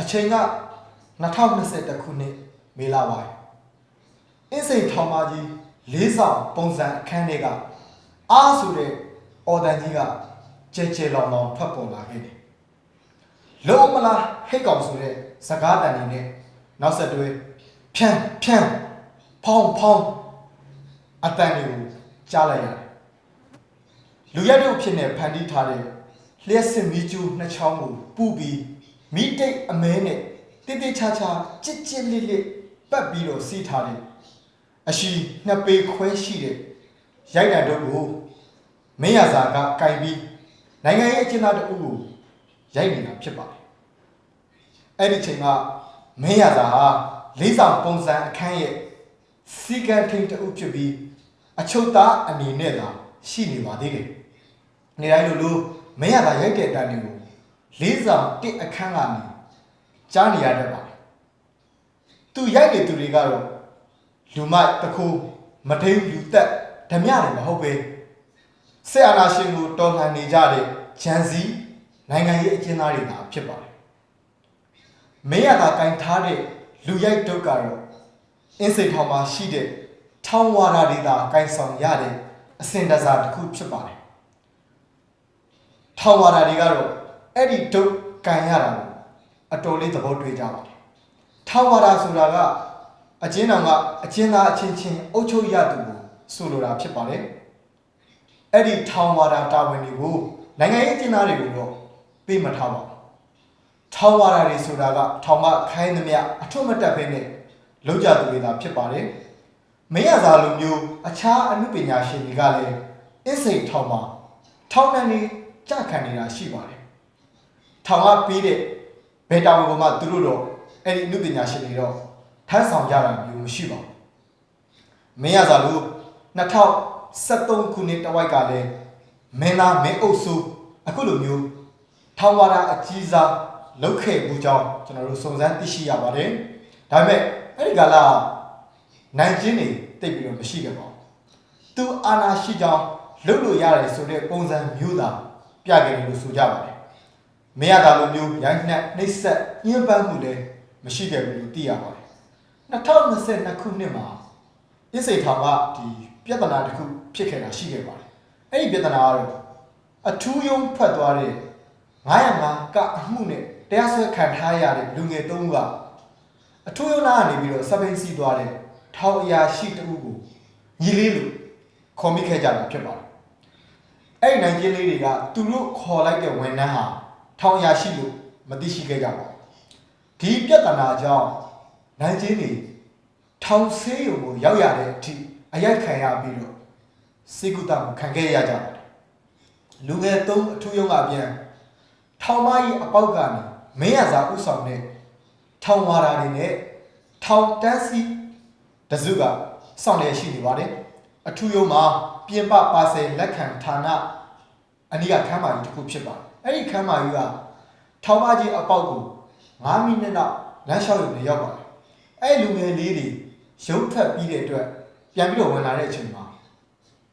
အချိန်က2021ခုနှစ်မေလပိုင်းအင်းစိန်ထောင်မကြီးလေးဆောင်ပုံစံအခန်းတွေကအားဆိုတဲ့အော်တန်ကြီးကကြဲကြဲလောင်လောင်ထွက်ပေါ်လာခဲ့တယ်လုံးမလားဟိတ်ကောင်ဆိုတဲ့စကားတန်တွေနဲ့နောက်ဆက်တွဲဖြန်းဖြန်းဖောင်းဖောင်းအတန်တွေကိုကြားလိုက်ရတယ်လူရက်တို့ဖြစ်နေဖန်တီးထားတဲ့လျှက်စစ်မီးကျူးနှစ်ချောင်းကိုပူပြီး မိတိတ်အမဲနဲ့တိတိချာချာကြစ်ကြစ်လစ်လစ်ပတ်ပြီးတော့စီးထားတယ်အရှိနှစ်ပေခွဲရှိတဲ့ရိုက်တံတို့ကိုမင်းရစာကကင်ပြီးနိုင်ငံရေးအကျဉ်းသားတအုပ်ကိုရိုက်နေတာဖြစ်ပါတယ်အဲ့ဒီချိန်ကမင်းရစာဟာလေးဆောင်ပုံစံအခန်းရဲ့စီကံထိန်တအုပ်ဖြစ်ပြီးအချုပ်သားအနေနဲ့သာရှိနေပါသေးတယ်နေတိုင်းလိုလိုမင်းရစာရိုက်တဲ့အတန်းတွေကို လေးဆောင်တစ်အခန်းကနေကြားနေရတတ်ပါတယ်သူရိုက်နေသူတွေကတော့လူမိုက်တခုမထိန်လူသက်ဓမြတွေမဟုတ်ပဲဆက်အာနာရှင်ကိုတော်လှန်နေကြတဲ့ဂျန်စီနိုင်ငံရေးအကျဉ်းသားတွေသာဖြစ်ပါတယ်မင်းရသာကင်ထားတဲ့လူရိုက်တုတ်ကတော့အင်းစိန်ထောင်မှာရှိတဲ့ထောင်းဝါဒတွေသာကင်ဆောင်ရတဲ့အစင်တစားတစ်ခုဖြစ်ပါတယ်ထောင်းဝါဒတွေကတော့ အဲ့ဒီတုတ်ကန်ရတာကိုအတော်လေးသဘောတွေ့ကြပါတယ်ထောင်းဝါဒဆိုတာကအကျဉ်းတော်ကအကျဉ်းသားအချင်းချင်းအုပ်ချုပ်ရသူကိုဆိုလိုတာဖြစ်ပါတယ်အဲ့ဒီထောင်းဝါဒတာဝန်တွေကိုနိုင်ငံရေးအကျဉ်းသားတွေကိုတော့ပေးမထားပါဘူးထောင်းဝါဒတွေဆိုတာကထောင်ကခိုင်းသမျှအထွတ်မတက်ဘဲနဲ့လုံးကြသူတွေသာဖြစ်ပါတယ်မင်းရစာလိုမျိုးအခြားအမှုပညာရှင်တွေကလည်းအစ်စိန်ထောင်မှာထောင်နှံနေကြခံနေတာရှိပါတယ် ထောင်ကပေးတဲ့ဘယ်တောင်ပေါ်မှာသူတို့တော့အဲ့ဒီအမှုပညာရှင်တွေတော့ထမ်းဆောင်ကြတာမျိုးမရှိပါဘူးမင်းရစာလို့2013ခုနှစ်တဝိုက်ကလည်းမင်းသားမင်းအုပ်စုအခုလိုမျိုးထောင်ဝါဒအကြီးစားလောက်ခဲ့မှုကြောင့်ကျွန်တော်တို့စုံစမ်းသိရှိရပါတယ်ဒါပေမဲ့အဲ့ဒီကလာနိုင်ချင်းတွေတိတ်ပြီးတော့မရှိခဲ့ပါဘူးသူအာနာရှိကြောင်းလုပ်လို့ရတယ်ဆိုတဲ့ပုံစံမျိုးသာပြခဲ့တယ်လို့ဆိုကြပါတယ် မရတာလိုမျိုးရိုင်းနှက်နှိပ်စက်ညှဉ်းပန်းမှုလည်းမရှိခဲ့ဘူးလို့သိရပါတယ်2022ခုနှစ်မှာအစ်စိတ်ထောင်ကဒီပြဿနာတစ်ခုဖြစ်ခဲ့တာရှိခဲ့ပါတယ်အဲ့ဒီပြဿနာကတော့အထူးယုံထွက်သွားတဲ့905ကအမှုနဲ့တရားစွဲခံထားရတဲ့လူငယ်၃ဦးကအထူးယုံနာကနေပြီးတော့စပိန်စီသွားတဲ့ထောင်အရာရှိတဦးကိုညီလေးလို့ခေါ်မိခဲ့ကြတာဖြစ်ပါတယ်အဲ့ဒီနိုင်ကျင်းလေးတွေကသူတို့ခေါ်လိုက်တဲ့ဝန်ထမ်းဟာ ထောင်ရရှိလို့မသိရှိခဲ့ကြပါဘူးဒီပြဿနာကြောင့်နိုင်ကျင်းတွေထောင်ဆေးရုံကိုရောက်ရတဲ့အထိအရိုက်ခံရပြီးတော့စေကုသမှုခံခဲ့ရကြပါတယ်လူငယ်သုံးအထူးရုံးကပြန်ထောင်မကြီးအပေါက်ကနေမင်းရစာဥဆောင်တဲ့ထောင်ဝါရာတွေနဲ့ထောင်တန်းစီတစုကစောင့်လျက်ရှိနေပါတယ်အထူးရုံးမှာပြင်ပပါဆယ်လက်ခံဌာနအနည်းကခန်းမကြီးတစ်ခုဖြစ်ပါတယ် အဲ့ဒီခန်းမကြီးကထောင်မကြီးအပေါက်ကို9မိနစ်လောက်လမ်းလျှောက်ရုံနဲ့ရောက်ပါတယ်အဲ့လူငယ်လေးတွေရုပ်ထွက်ပြီးတဲ့အတွက်ပြန်ပြီးတော့ဝင်လာတဲ့အချိန်မှာ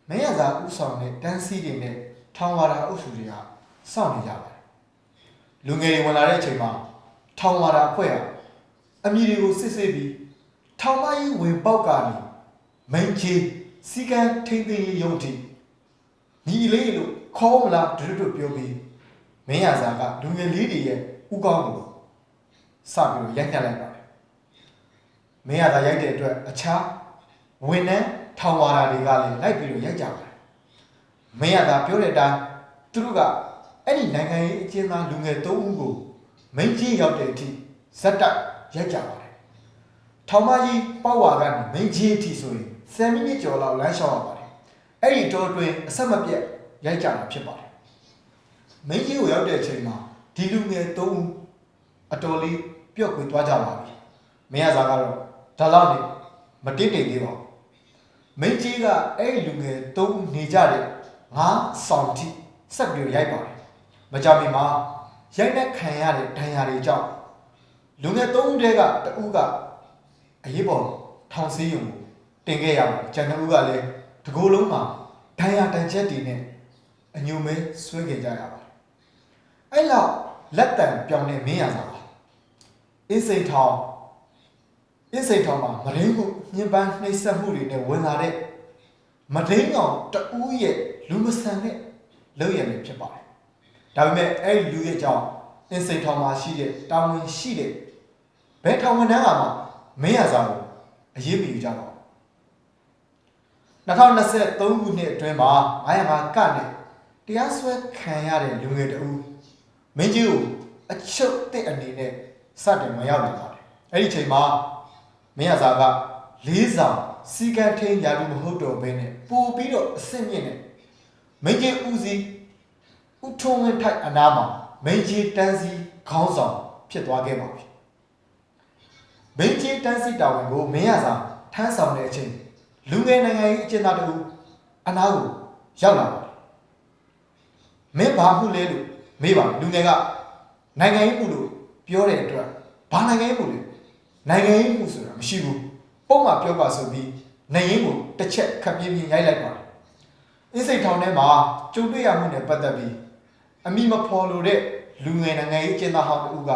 မင်းရစာဥဆောင်တဲ့တန်းစီတွေနဲ့ထောင်ဝါရာအုပ်စုတွေကစောင့်နေကြပါတယ်လူငယ်တွေဝင်လာတဲ့အချိန်မှာထောင်ဝါရာအဖွဲ့ကအမည်တွေကိုစစ်ဆေးပြီးထောင်မကြီးဝင်ပေါက်ကနေမိန်ချေစီကံထိမ့်သိမ်းရေးရုံးထိညီလေးလို့ခေါ်မလားဒွတ်ဒွတ်ပြောပြီး မင်းရစာကလူငယ်လေးတွေရဲ့ဥကောင်းကိုစပြီးတော့ရိုက်ခတ်လိုက်ပါတယ်မင်းရစာရိုက်တဲ့အတွက်အခြားဝန်ထမ်းထောင်ဝါရာတွေကလည်းလိုက်ပြီးတော့ရိုက်ကြပါတယ်မင်းရစာပြောတဲ့အတိုင်းသူတို့ကအဲ့ဒီနိုင်ငံရေးအကျဉ်းသားလူငယ်၃ဦးကိုမင်းကြီးရောက်တဲ့အထိဇက်တက်ရိုက်ကြပါတယ်ထောင်မကြီးပေါ့ဝါကနေမင်းကြီးအထိဆိုရင်10မိနစ်ကျော်လောက်လမ်းလျှောက်ရပါတယ်အဲ့ဒီတော့တွင်အဆက်မပြတ်ရိုက်ကြတာဖြစ်ပါတယ် မင်းကြီးကိုရောက်တဲ့အချိန်မှာဒီလူငယ်၃ဦးအတော်လေးပျော့ခွေသွားကြပါပြီမင်းရစားကတော့ဒါလောက်နေမတင့်တယ်သေးပါဘူးမင်းကြီးကအဲ့ဒီလူငယ်၃ဦးနေကြတဲ့ငါးဆောင်တိဆက်ပြီးရိုက်ပါတယ်မကြမီမှာရိုက်နှက်ခံရတဲ့ဒဏ်ရာတွေကြောင့်လူငယ်၃ဦးတည်းကတဦးကအရေးပေါ်ထောင်ဆေးရုံကိုတင်ခဲ့ရပါတယ်။ကျန်တဲ့ဦးကလည်းတကိုယ်လုံးမှာဒဏ်ရာတန်ချက်တွေနဲ့အညိုမဲဆွဲခဲ့ကြရပါတယ်။ အဲ့လောက်လက်တံပြောင်းတဲ့မင်းရစာပါ။အင်းစိန်ထောင်အင်းစိန်ထောင်မှာမရင်းမှုညှဉ်းပန်းနှိပ်စက်မှုတွေနဲ့ဝင်လာတဲ့မဒိန်းကောင်တဦးရဲ့လူမဆန်တဲ့လုပ်ရည်ဖြစ်ပါတယ်ဒါပေမဲ့အဲ့ဒီလူရဲ့ကြောင့်အင်းစိန်ထောင်မှာရှိတဲ့တာဝန်ရှိတဲ့ဘယ်ထောင်ဝန်ထမ်းကမှမင်းရစားကိုအရေးမယူကြပါဘူး2023ခုနှစ်အတွင်းမှာ905ကနဲ့တရားစွဲခံရတဲ့လူငယ်တဦး မင်းကြီးကိုအချုပ်တဲ့အနေနဲ့စတင်မရောက်လာပါတယ်အဲ့ဒီချိန်မှာမင်းရစားကလေးဆောင်စီကံထင်းရာလူမဟုတ်တော့ဘဲနဲ့ပို့ပြီးတော့အစ်စ်မြင့်နဲ့မင်းကြီးဦးစီးဥထုံးဝင်းထိုက်အနားမှာမင်းကြီးတန်းစီခေါင်းဆောင်ဖြစ်သွားခဲ့ပါပြီမင်းကြီးတန်းစီတာဝန်ကိုမင်းရစားထမ်းဆောင်တဲ့အချိန်လူငယ်နိုင်ငံရေးအကျဉ်းသားတို့အနားကိုရောက်လာပါတယ်မင်းဘာမှုလဲလို့ မေးပါလူငယ်ကနိုင်ငံရေးမှုလို့ပြောတဲ့အတွက်ဘာနိုင်ငံရေးမှုလဲနိုင်ငံရေးမှုဆိုတာမရှိဘူးပုံမှန်ပြောပါဆိုပြီးနိုင်ရင်ကိုတစ်ချက်ခပ်ပြင်းပြင်းရိုက်လိုက်ပါတယ်အင်းစိတ်ထောင်ထဲမှာကြုံတွေ့ရမှုနဲ့ပတ်သက်ပြီးအမိမဖော်လို့တဲ့လူငယ်နိုင်ငံရေးအကျဉ်းသားဟောင်းတူက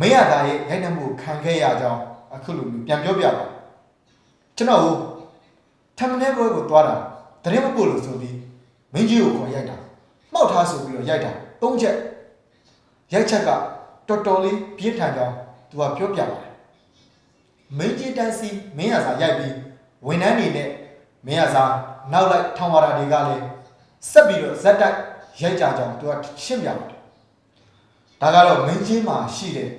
မရတာရဲ့ရိုက်နှက်မှုကိုခံခဲ့ရကြောင်းအခုလိုမျိုးပြန်ပြောပြပါကျွန်တော်ထမင်းပွဲကိုသွားတာတရင်မပို့လို့ဆိုပြီးမင်းကြီးကိုခေါ်ရိုက်တာမှောက်ထားဆိုပြီးတော့ရိုက်တာ သုံးချက်ရိုက်ချက်ကတော်တော်လေးပြင်းထန်ကြောင်းသူကပြောပြပါတယ်မင်းကြီးတန်းစီမင်းရစာရိုက်ပြီးဝန်ထမ်းတွေနဲ့မင်းရစာနောက်လိုက်ထောင်ဝါတာတွေကလည်းဆက်ပြီးတော့ဇက်တိုက်ရိုက်ကြကြောင်းသူကရှင်းပြပါတယ်ဒါကတော့မင်းကြီးမှာရှိတဲ့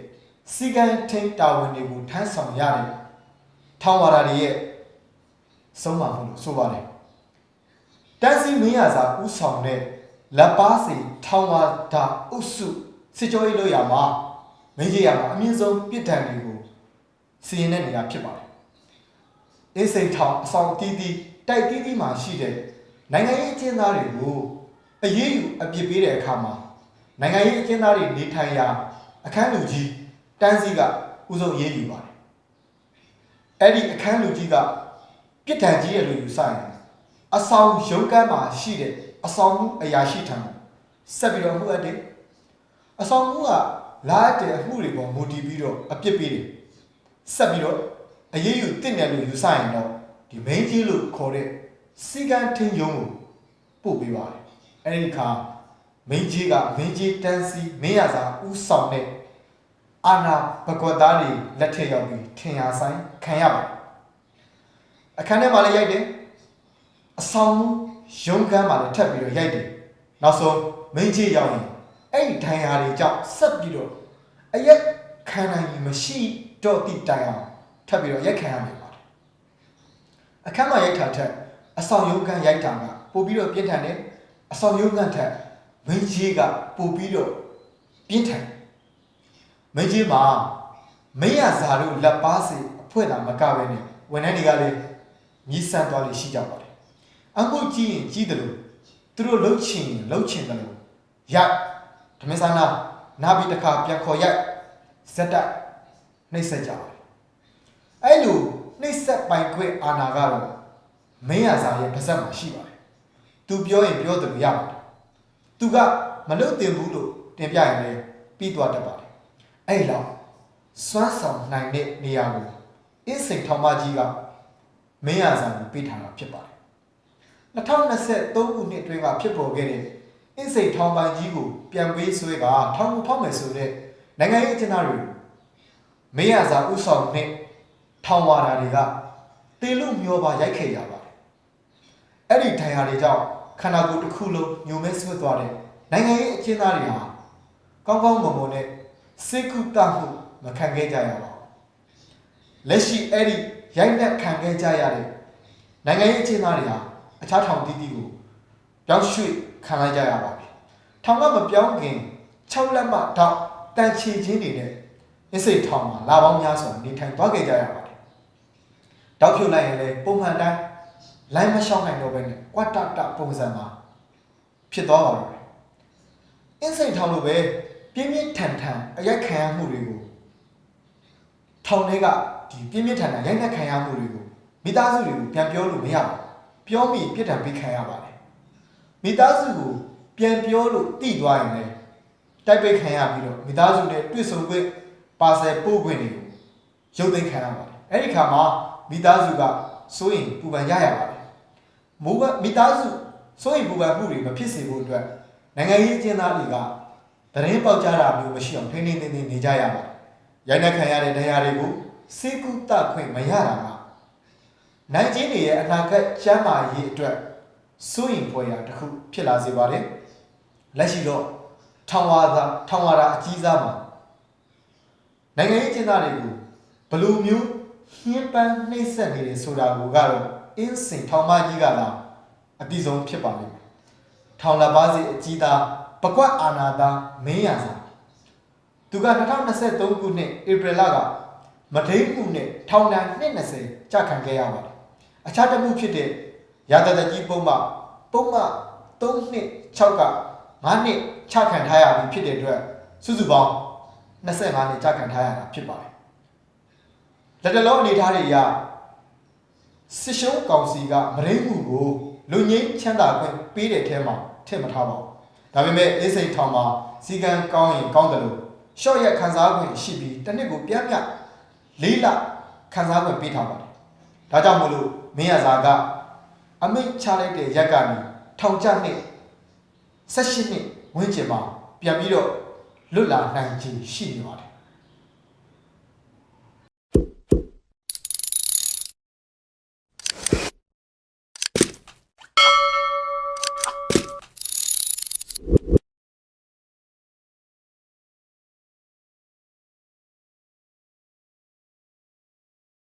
စီကံထိန်တာဝန်တွေကိုထမ်းဆောင်ရတဲ့ထောင်ဝါတာတွေရဲ့ဆုံးမမှုလို့ဆိုပါတယ်တန်းစီမင်းရစာဥဆောင်တဲ့ လက်ပါစီထောင်ဝါဒအုပ်စုစစ်ကြောရေးလို့ရမှာမင်းကြီးရမှာအမြင့်ဆုံးပြစ်ဒဏ်တွေကိုစီရင်တဲ့နေရာဖြစ်ပါတယ်အေးစိန်ထောင်အဆောင်တီးတီးတိုက်တီးတီးမှာရှိတဲ့နိုင်ငံရေးအကျဉ်းသားတွေကိုအရေးယူအပြစ်ပေးတဲ့အခါမှာနိုင်ငံရေးအကျဉ်းသားတွေနေထိုင်ရာအခန်းလူကြီးတန်းစီကဥဆုံးရေးယူပါတယ်အဲ့ဒီအခန်းလူကြီးကပြစ်ဒဏ်ကြီးရလို့ယူဆရင်အဆောင်ရုံးကမ်းမှာရှိတဲ့ အဆောင်မှုအရာရှိထံဆက်ပြီးတော့မှုအပ်တယ်အဆောင်မှုကလာတဲ့အမှုတွေပေါ်မူတည်ပြီးတော့အပြစ်ပေးတယ်ဆက်ပြီးတော့အရေးယူတင့်တယ်လို့ယူဆရင်တော့ဒီ main ကြီးလို့ခေါ်တဲ့စီကံထင်းယုံကိုပို့ပေးပါတယ်အဲ့ဒီခါ main ကြီးက main ကြီးတန်းစီမင်းရစာဥဆောင်တဲ့အာနာပကွက်သားတွေလက်ထက်ရောက်ပြီးထင်ရဆိုင်ခံရပါတယ်အခန်းထဲမှာလည်းရိုက်တယ်အဆောင်မှု ရုံးကမ်းမှာလည်းထပ်ပြီးတော့ရိုက်တယ်နောက်ဆုံးမင်းကြီးရောက်ရင်အဲ့ဒီဒဏ်ရာတွေကြောင့်ဆက်ပြီးတော့အရက်ခံနိုင်ရင်မရှိတော့တိတိုင်အောင်ထပ်ပြီးတော့ရက်ခံရမှာပါတယ်အခန်းမှာရိုက်တာထက်အဆောင်ရုံးကမ်းရိုက်တာကပို့ပြီးတော့ပြင်းထန်တယ်အဆောင်ရုံးကမ်းထက်မင်းကြီးကပို့ပြီးတော့ပြင်းထန်မင်းကြီးမှာမင်းရဇာတို့လက်ပါစီအဖွဲ့တာမကပဲနဲ့ဝန်ထမ်းတွေကလည်းမြည်ဆန်းသွားလိရှိကြပါ တယ်။အမှုကြည့်ရင်ကြည့်တယ်လို့သူတို့လှုပ်ချင်ရင်လှုပ်ချင်တယ်လို့ရိုက်ဓမ္မစနာနာပြီးတစ်ခါပြန်ခေါ်ရိုက်ဇက်တက်နှိမ့်ဆက်ကြပါတယ်။အဲ့လိုနှိမ့်ဆက်ပိုင်ခွင့်အာဏာကတော့မင်းရစာရဲ့ပါဇက်မှာရှိပါတယ်။ तू ပြောရင်ပြောတယ်လို့ရပါတယ်။ तू ကမလုပ်တင်ဘူးလို့တင်ပြရင်လည်းပြီးသွားတတ်ပါတယ်။အဲ့လောက်စွမ်းဆောင်နိုင်တဲ့နေရာကိုအင်းစိန်ထောင်မကြီးကမင်းရစာကိုပေးထားတာဖြစ်ပါတယ် 2023ခုနှစ်အတွင်းကဖြစ်ပေါ်ခဲ့တဲ့အင်းစိန်ထောင်ပိုင်ကြီးကိုပြန်ပေးဆွဲကထောင်ကိုဖောက်မယ်ဆိုတဲ့နိုင်ငံရေးအကျဉ်းသားတွေမင်းရစာဥဆောင်နဲ့ထောင်ဝါတာတွေကတေလို့မျောပါရိုက်ခဲ့ရပါတယ်အဲ့ဒီဒဏ်ရာတွေကြောင့်ခန္ဓာကိုယ်တစ်ခုလုံးညိုမဲဆွဲသွားတဲ့နိုင်ငံရေးအကျဉ်းသားတွေဟာကောင်းကောင်းမွန်မွန်နဲ့စိတ်ကူတမှုမခံခဲ့ကြရပါဘူးလက်ရှိအဲ့ဒီရိုက်နှက်ခံခဲ့ကြရတဲ့နိုင်ငံရေးအခြေသားတွေဟာ အခြားထောင်တီးတီးကိုပြောင်းရွှေ့ခံလိုက်ကြရပါပြီ။ထောင်ကမပြောင်းခင်6လက်မှတော့တန်ချီချင်းတွေနဲ့အစ်စိတ်ထောင်မှာလာပေါင်းများစွာနေထိုင်သွားခဲ့ကြရပါတယ်။တောက်ဖြုတ်လိုက်ရင်လည်းပုံမှန်တိုင်းလိုင်းမရှောင်းနိုင်တော့ဘဲနဲ့ကွတ်တတပုံစံမှာဖြစ်သွားပါတော့တယ်။အစ်စိတ်ထောင်လိုပဲပြင်းပြင်းထန်ထန်အရက်ခံရမှုတွေကိုထောင်တွေကဒီပြင်းပြထန်ထန်ရိုက်နှက်ခံရမှုတွေကိုမိသားစုတွေကိုပြန်ပြောလို့မရဘူး ပြောမိပြစ်ဒဏ်ပေးခံရပါတယ်မိသားစုကိုပြန်ပြောလို့တိသွားရင်လည်းတိုက်ပိတ်ခံရပြီးတော့မိသားစုနဲ့တွေ့ဆုံခွင့်တပါဆယ်ပို့ခွင့်တွေကိုရုပ်သိမ်းခံရပါတယ်အဲ့ဒီခါမှာမိသားစုကစိုးရင်ပူပန်ရရပါတယ်မိုးကမိသားစုစိုးရင်ပူပန်မှုတွေမဖြစ်စေဖို့အတွက်နိုင်ငံရေးအကျဉ်းသားတွေကသတင်းပေါက်ကြားတာမျိုးမရှိအောင်ထိန်းထိန်းသိမ်းသိမ်းနေကြရပါတယ်ရိုက်နှက်ခံရတဲ့တရားတွေကိုစေကုသခွင့်မရတာက နိုင်ကျင်းတွေရဲ့အနာဂတ်ကျန်းမာရေးအတွက်စိုးရင်ပွဲရာတစ်ခုဖြစ်လာစေပါတယ်လက်ရှိတော့ထောင်ဝါသာထောင်ဝါရာအကြီးစားမှာနိုင်ငံရေးကျင်းသားတွေကိုဘယ်လိုမျိုးညှဉ်းပန်းနှိပ်စက်နေတယ်ဆိုတာကိုကတော့အင်းစင်ထောင်မကြီးကသာအပြည့်စုံဖြစ်ပါလိမ့်မယ်။ထောင်လက်ပါစီအကြီးသားပကွက်အာနာသားမင်းရစာသူက2023ခုနှစ်ဧပြီလကမဒိန်းမှုနဲ့ထောင်ဒဏ်220ကြာခံခဲ့ရပါတယ်။ အခြားတစ်မှုဖြစ်တဲ့ရာတတကြီးပုံမှပုံမှ3နှစ်6က9နှစ်ချခံထားရပြီဖြစ်တဲ့အတွက်စုစုပေါင်း25နှစ်ကြာခံထားရတာဖြစ်ပါတယ်။လက်တလုံးအနေထားတွေအရစစ်ရှုံးကောင်စီကမရိမှုကိုလူငင်းချမ်းသာခွင့်ပေးတဲ့ထဲမှာထည့်မထားပါဘူး။ဒါပေမဲ့အေးစိတ်ထောင်မှာစီကံကောင်းရင်ကောင်းတယ်လို့ရှော့ရက်ခန်းစားခွင့်ရှိပြီးတစ်နှစ်ကိုပြန်ပြလေးလခန်းစားခွင့်ပေးထားပါတယ်။ဒါကြောင့်မို့လို့ မင်းရစာကအမိတ်ချလိုက်တဲ့ရက်ကနေထောင်ကျနှစ်18နှစ်ဝန်းကျင်မှာပြန်ပြီးတော့လွတ်လာနိုင်ခြင်းရှိနေပါတယ်